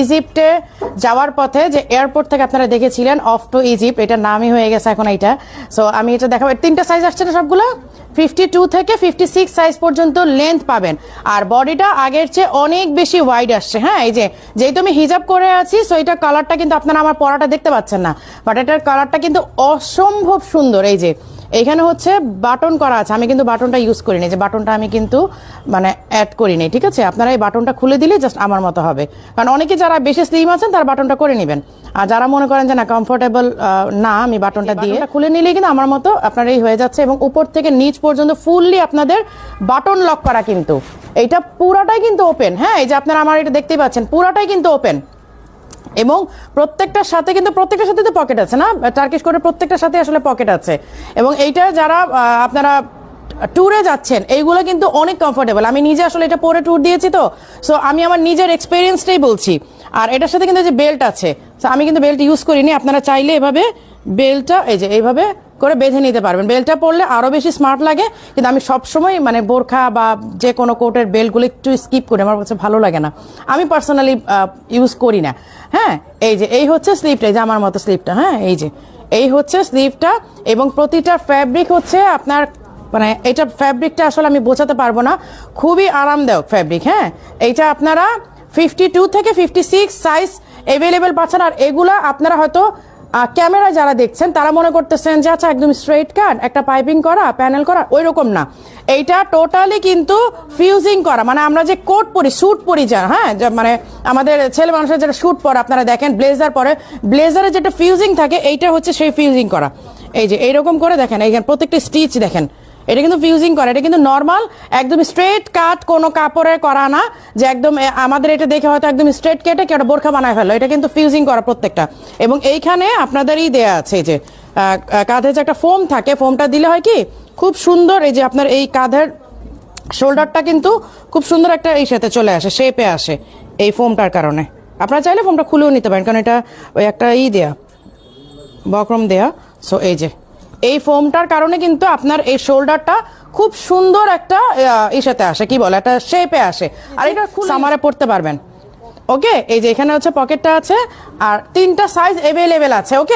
ইজিপ্টে যাওয়ার পথে যে এয়ারপোর্ট থেকে আপনারা দেখেছিলেন অফ টু ইজিপ্ট এটা নামই হয়ে গেছে এখন এইটা। সো আমি এটা দেখাবো। তিনটা সাইজ আসছে না সবগুলো? ফিফটি টু থেকে ফিফটি সিক্স সাইজ পর্যন্ত লেন্থ পাবেন। আর বডিটা আগের চেয়ে অনেক বেশি ওয়াইড আসছে। হ্যাঁ এই যে, যেহেতু আমি হিজাব করে আছি সো এটা কালারটা কিন্তু আপনারা আমার পরাটা দেখতে পাচ্ছেন না। বাট এটার কালারটা কিন্তু অসম্ভব সুন্দর। এই যে এখানে হচ্ছে বাটন করা আছে। আমি কিন্তু বাটনটা ইউজ করিনি। যে বাটনটা আমি কিন্তু মানে অ্যাড করিনি ঠিক আছে? আপনারা এই বাটনটা খুলে দিলে জাস্ট আমার মতো হবে। কারণ অনেকে যারা বেশি স্লিম আছেন তারা বাটনটা করে নেবেন। আর যারা মনে করেন যে না কমফোর্টেবল না আমি বাটনটা দিয়ে খুলে নিলেই কিন্তু আমার মতো আপনার এই হয়ে যাচ্ছে এবং উপর থেকে নিচ পর্যন্ত ফুললি আপনাদের বাটন লক করা কিন্তু। এইটা পুরাটাই কিন্তু ওপেন হ্যাঁ এই যে আপনারা আমার এটা দেখতেই পাচ্ছেন পুরাটাই কিন্তু ওপেন এবং প্রত্যেকটার সাথে কিন্তু প্রত্যেকটার সাথে তো পকেট আছে, না? টার্কিশ কোটের প্রত্যেকটার সাথে আসলে পকেট আছে। এবং এইটা যারা আপনারা ট্যুরে যাচ্ছেন, এইগুলো কিন্তু অনেক কমফোর্টেবল আমি নিজে আসলে এটা পরে ট্যুর দিয়েছি তো। সো আমি আমার নিজের এক্সপিরিয়েন্সটাই বলছি। আর এটার সাথে কিন্তু যে বেল্ট আছে আমি কিন্তু বেল্ট ইউজ করিনি। আপনারা চাইলে এভাবে বেল্টটা এই যে এইভাবে করে বেঁধে নিতে পারবেন। বেলটা পরলে আরও বেশি স্মার্ট লাগে, কিন্তু আমি সবসময় মানে বোরখা বা যে কোনো কোটের বেল্টগুলো একটু স্কিপ করি, আমার কাছে ভালো লাগে না। আমি পার্সোনালি ইউজ করি না। হ্যাঁ এই যে, এই হচ্ছে স্লিপটা এই যে আমার মতো স্লিপটা হ্যাঁ এই যে, এই হচ্ছে স্লিপটা এবং প্রতিটা ফ্যাব্রিক হচ্ছে আপনার মানে এটা ফ্যাব্রিকটা আসলে আমি বোঝাতে পারব না। খুবই আরামদায়ক ফ্যাব্রিক হ্যাঁ এইটা আপনারা ফিফটি টু থেকে ফিফটি সিক্স সাইজ অ্যাভেলেবেল পাচ্ছেন, আর এগুলা আপনারা হয়তো ক্যামেরা যারা দেখছেন, তারা মনে করতেছেন যে আচ্ছা একদম স্ট্রেট কাট একটা পাইপিং করা প্যানেল করা ওই রকম না। এইটা টোটালি কিন্তু ফিউজিং করা। মানে আমরা যে কোট পরি স্যুট পরি যা হ্যাঁ? মানে আমাদের ছেলে মানুষের যেটা স্যুট পরে, আপনারা দেখেন ব্লেজার পরে ব্লেজারে যেটা ফিউজিং থাকে, এইটা হচ্ছে সেই ফিউজিং করা। এই যে, এইরকম করে দেখেন এইখানে প্রত্যেকটা স্টিচ দেখেন। এটা কিন্তু ফিউজিং করা, এটা কিন্তু নর্মাল একদম স্ট্রেট কাট কোনো কাপড়ে করা না, যে একদম আমাদের এটা দেখে হয়তো একদম স্ট্রেট কেটে কেউ একটা বোরখা বানায় ফেলো এটা কিন্তু ফিউজিং করা প্রত্যেকটা। এবং এইখানে আপনাদেরই দেয়া আছে যে কাঁধে যে একটা ফোম থাকে ফোমটা দিলে হয় কি, খুব সুন্দর এই যে আপনার এই কাঁধের শোল্ডারটা কিন্তু খুব সুন্দর একটা এই সাথে চলে আসে শেপে আসে এই ফোমটার কারণে। আপনারা চাইলে ফোমটা খুলেও নিতে পারেন, কারণ এটা ওই একটা ই দেয়া, বক্রম দেয়া। সো এই যে এই ফোমটার কারণে কিন্তু আপনার এই শোল্ডারটা খুব সুন্দর একটা ইসাতে আসে। কি বলে? একটা শেপে আসে। আর এটা খুব সামারে পড়তে পারবেন। ওকে এই যে এখানে হচ্ছে পকেটটা আছে আর তিনটা সাইজ এভেলেবেল আছে ওকে